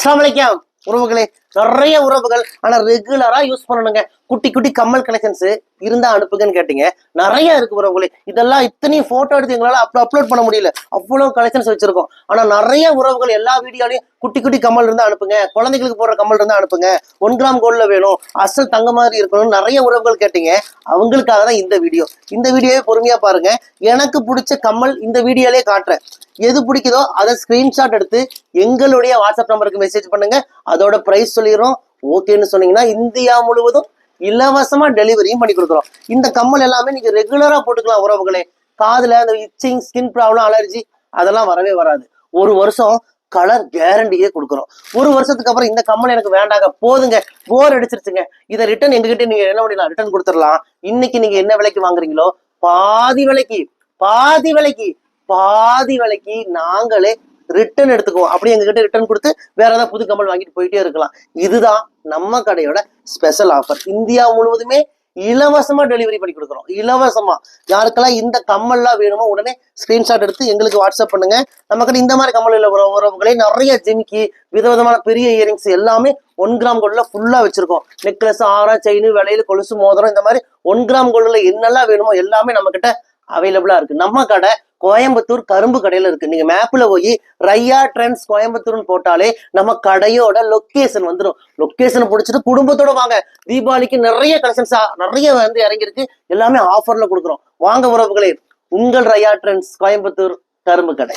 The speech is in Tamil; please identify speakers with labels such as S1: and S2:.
S1: அஸ்ஸலாமு உறவுகளே நிறைய உறவுகள். ஆனா ரெகுலரா யூஸ் பண்ணணுங்க. குட்டி குட்டி கம்மல் கலெக்ஷன்ஸ் இருந்தா அனுப்புங்கன்னு கேட்டீங்க. நிறைய இருக்கு உறவுகளே. இதெல்லாம் இத்தனையும் போட்டோ எடுத்து எங்களால அப்ளோ அப்லோட் பண்ண முடியல. அவ்வளவு கலெக்ஷன்ஸ் வச்சிருக்கோம். ஆனா நிறைய உறவுகள் எல்லா வீடியோலையும் குட்டி குட்டி கம்மல் இருந்தா அனுப்புங்க. குழந்தைகளுக்கு போடுற கம்மல் இருந்தா அனுப்புங்க. ஒன் கிராம் கோல்ட்ல வேணும். அசல் தங்க மாதிரி இருக்கணும்னு நிறைய உறவுகள் கேட்டீங்க. அவங்களுக்காக தான் இந்த வீடியோ. இந்த வீடியோவே பொறுமையா பாருங்க. எனக்கு பிடிச்ச கம்மல் இந்த வீடியோலயே காட்டுறேன். எது பிடிக்குதோ அதை ஸ்கிரீன்ஷாட் எடுத்து எங்களுடைய வாட்ஸ்அப் நம்பருக்கு மெசேஜ் பண்ணுங்க. அதோட ப்ரைஸ் சொல்லிடுறோம். ஓகேன்னு சொன்னீங்கன்னா இந்தியா முழுவதும் இலவசமா டெலிவரியும் பண்ணி கொடுக்குறோம். இந்த கம்மல் எல்லாமே நீங்க ரெகுலரா போட்டுக்கலாம் உறவுகளே. காதுல அந்த இச்சிங் ஸ்கின் ப்ராப்ளம் அலர்ஜி அதெல்லாம் வரவே வராது. ஒரு வருஷம் கலர் கேரண்டியே கொடுக்குறோம். ஒரு வருஷத்துக்கு அப்புறம் இந்த கம்மல் எனக்கு வேண்டாங்க போதுங்க போர் அடிச்சிருச்சுங்க. இதை ரிட்டர்ன் எங்ககிட்ட நீங்க என்ன பண்ணிடலாம் ரிட்டர்ன் கொடுத்துடலாம். இன்னைக்கு நீங்க என்ன விலைக்கு வாங்குறீங்களோ? பாதி விலைக்கு பாதி விலைக்கு பாதி விலைக்கு நாங்களே ரிட்டர்ன் எடுத்துக்குவோம். அப்படி எங்ககிட்ட ரிட்டர்ன் கொடுத்து வேற ஏதாவது புது கம்மல் வாங்கிட்டு போயிட்டே இருக்கலாம். இதுதான் நம்ம கடையோட ஸ்பெஷல் ஆஃபர் இந்தியா முழுவதுமே இலவசமா டெலிவரி பண்ணி கொடுக்குறோம். இலவசமா. யாருக்கெல்லாம் இந்த கம்மல்லாம் வேணுமோ உடனே ஸ்கிரீன்ஷாட் எடுத்து எங்களுக்கு வாட்ஸ்அப் பண்ணுங்க. நம்ம கிட்ட இந்த மாதிரி கம்மல் இல்லை. உற- உறவுகளே நிறைய ஜிமிக்கி விதவிதமான பெரிய இயரிங்ஸ் எல்லாமே ஒன் கிராம் கோல்டில் ஃபுல்லாக வச்சிருக்கோம். நெக்லஸ் ஆரா செயின் வளையல் கொலுசு மோதிரம் இந்த மாதிரி ஒன் கிராம் கோல்டில் என்னெல்லாம் வேணுமோ எல்லாமே நம்மக்கிட்ட அவைலபிளாக இருக்குது நம்ம கடை கோயம்புத்தூர் கரும்பு கடையில இருக்கு. நீங்க மேப்ல போய் ரையா ட்ரெண்ட்ஸ் கோயம்புத்தூர்னு போட்டாலே நம்ம கடையோட லொக்கேஷன் வந்துடும் லொக்கேஷன் பிடிச்சிட்டு குடும்பத்தோட வாங்க. தீபாவளிக்கு நிறைய கலெக்ஷன்ஸ் நிறைய வந்து இறங்கியிருக்கு. எல்லாமே ஆஃபர்ல கொடுக்குறோம். வாங்க உறவுகளே உங்கள் ரையா ட்ரெண்ட்ஸ் கோயம்புத்தூர் கரும்பு கடை.